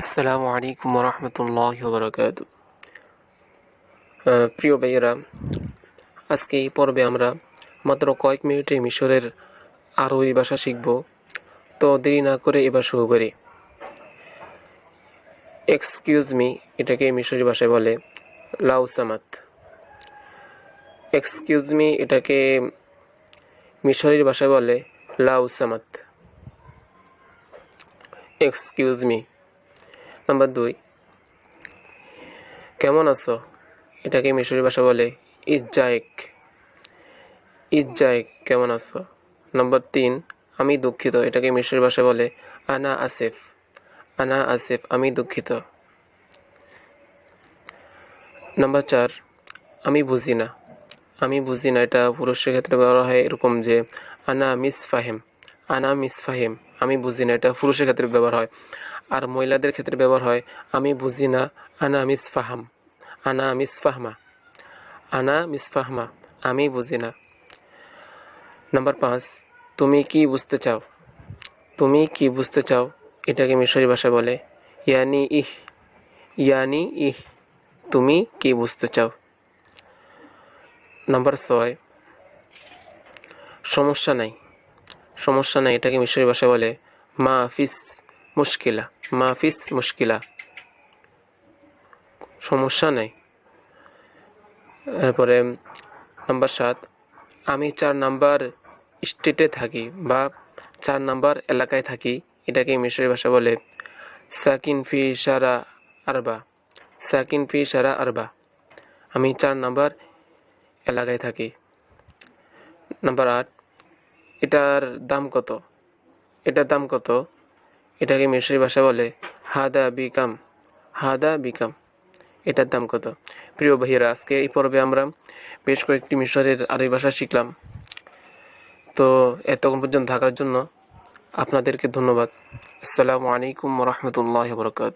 আসসালামু আলাইকুম রহমতুল্লাহ বরকাত প্রিয় ভাইয়েরা, আজকে এই পর্বে আমরা মাত্র কয়েক মিনিটে মিশরের আরবি ভাষা শিখব। তো দেরি না করে এবার শুরু করি। এক্সকিউজ মি এটাকে মিশরি ভাষায় বলে লাউসামাত। এক্সকিউজ মি এটাকে মিশরের ভাষায় বলে লাউসামাত। এক্সকিউজ মি নাম্বার দুই, কেমন আছো? এটাকে মিশরি ভাষা বলে ইজ্জায়েক। ইজ্জায়েক, কেমন আছো? নাম্বার তিন, আমি দুঃখিত, এটাকে মিশরি ভাষা বলে আনা আসিফ। আনা আসিফ, আমি দুঃখিত। নাম্বার চার, আমি বুঝি না। আমি বুঝি না, এটা পুরুষের ক্ষেত্রে ব্যবহার হয় এরকম যে, আনা মিস ফাহিম আনা মিস ফাহিম আমি বুঝি না, এটা পুরুষের ক্ষেত্রে ব্যবহার হয় আর মহিলাদের ক্ষেত্রে ব্যবহার হয়। আমি বুঝি না, আনা মিস ফাহাম আনা মিস ফাহমা আনা মিস ফাহমা আমি বুঝি না। নাম্বার পাঁচ, তুমি কি বুঝতে চাও? তুমি কি বুঝতে চাও? এটাকে মিশরি ভাষা বলে, ইয়ানি ইহ ইয়ানি ইহ, তুমি কি বুঝতে চাও? নাম্বার ছয়, সমস্যা নাই। সমস্যা নাই, এটাকে মিশরি ভাষা বলে মা ফিস মুশকিলা, মা ফিস মুশকিলা। সমস্যা নাই। তারপরে নাম্বার সাত, আমি চার নাম্বার স্টেটে থাকি বা চার নাম্বার এলাকায় থাকি, এটাকে মিশরি ভাষা বলে সাকিন ফি সারা আরবা, সাকিন ফি সারা আরবা। আমি চার নাম্বার এলাকায় থাকি। নাম্বার আট এটার দাম কত? এটার দাম কত? এটাকে মিশরি ভাষা বলে, হাদা বিকাম হাদা বিকাম। এটার দাম কত? প্রিয় ভাইয়েরা, আজকে এই পর্বে আমরা বেশ কয়েকটি মিশরের আরবি ভাষা শিখলাম। তো এতক্ষণ পর্যন্ত থাকার জন্য আপনাদেরকে ধন্যবাদ। আসসালামু আলাইকুম রহমতুল্লাহ বরকাত